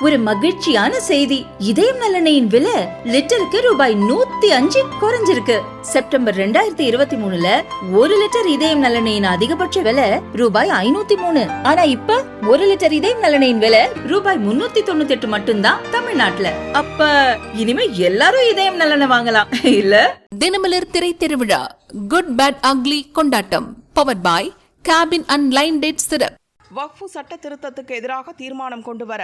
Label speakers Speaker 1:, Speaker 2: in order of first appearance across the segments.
Speaker 1: ஒரு மகிழ்ச்சியான செய்தி. இதயம் நலனையின் விலை லிட்டருக்கு ரூபாய் நூத்தி அஞ்சு குறைஞ்சிருக்கு. செப்டம்பர் ரெண்டாயிரத்தி இருபத்தி மூணுல ஒரு லிட்டர் இதயம் நலனையின் அதிகபட்ச விலை ரூபாய் ஐநூத்தி மூணு. ஆனா இப்ப ஒரு லிட்டர் இதயம் நலனையின் விலை ரூபாய் முன்னூத்தி தொண்ணூத்தி எட்டு மட்டும்தான் தமிழ்நாட்டுல. அப்ப இனிமே எல்லாரும் இதயம் நலனை வாங்கலாம். இல்ல?
Speaker 2: தினமலர் திரை திருவிழா குட் பேட் அக்லி கொண்டாட்டம். Power boy cabin and line date சிறப்
Speaker 3: வக்ஃபு சட்ட திருத்தத்துக்கு எதிராக தீர்மானம் கொண்டு வர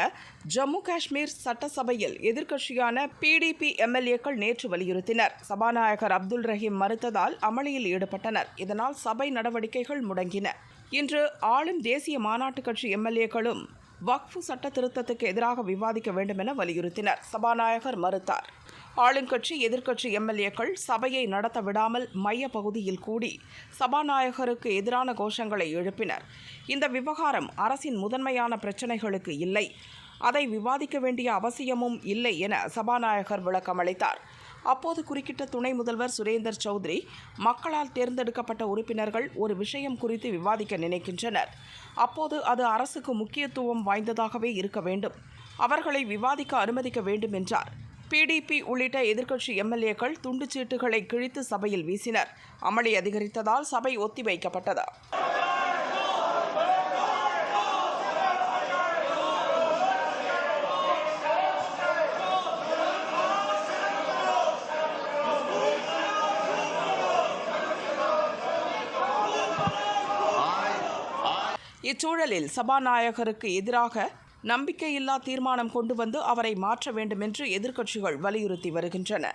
Speaker 3: ஜம்மு காஷ்மீர் சட்டசபையில் எதிர்க்கட்சியான பிடிபி எம்எல்ஏக்கள் நேற்று வலியுறுத்தினர். சபாநாயகர் அப்துல் ரஹீம் மறுத்ததால் அமளியில் ஈடுபட்டனர். இதனால் சபை நடவடிக்கைகள் முடங்கின. இன்று ஆளும் தேசிய மாநாட்டுக் கட்சி எம்எல்ஏக்களும் வக்ஃபு சட்ட திருத்தத்துக்கு எதிராக விவாதிக்க வேண்டும் என வலியுறுத்தினர். சபாநாயகர் மறுத்தார். ஆளுங்கட்சி எதிர்க்கட்சி எம்எல்ஏக்கள் சபையை நடத்த விடாமல் மைய பகுதியில் கூடி சபாநாயகருக்கு எதிரான கோஷங்களை எழுப்பினர். இந்த விவகாரம் அரசின் முதன்மையான பிரச்சினைகளுக்கு இல்லை. அதை விவாதிக்க வேண்டிய அவசியமும் இல்லை என சபாநாயகர் விளக்கமளித்தார் அப்போது குறுக்கிட்ட துணை முதல்வர் சுரேந்தர் சௌத்ரி மக்களால் தேர்ந்தெடுக்கப்பட்ட உறுப்பினர்கள் ஒரு விஷயம் குறித்து விவாதிக்க நினைக்கின்றனர். அப்போது அது அரசுக்கு முக்கியத்துவம் வாய்ந்ததாகவே இருக்க வேண்டும். அவர்களை விவாதிக்க அனுமதிக்க வேண்டும் என்றார். பிடிபி உள்ளிட்ட எதிர்க்கட்சி எம்எல்ஏக்கள் துண்டுச்சீட்டுகளை கிழித்து சபையில் வீசினர். அமளி அதிகரித்ததால் சபை ஒத்திவைக்கப்பட்டது இச்சூழலில் சபாநாயகருக்கு எதிராக நம்பிக்கையில்லா தீர்மானம் கொண்டு வந்து அவரை மாற்ற வேண்டுமென்று எதிர்க்கட்சிகள் வலியுறுத்தி வருகின்றன.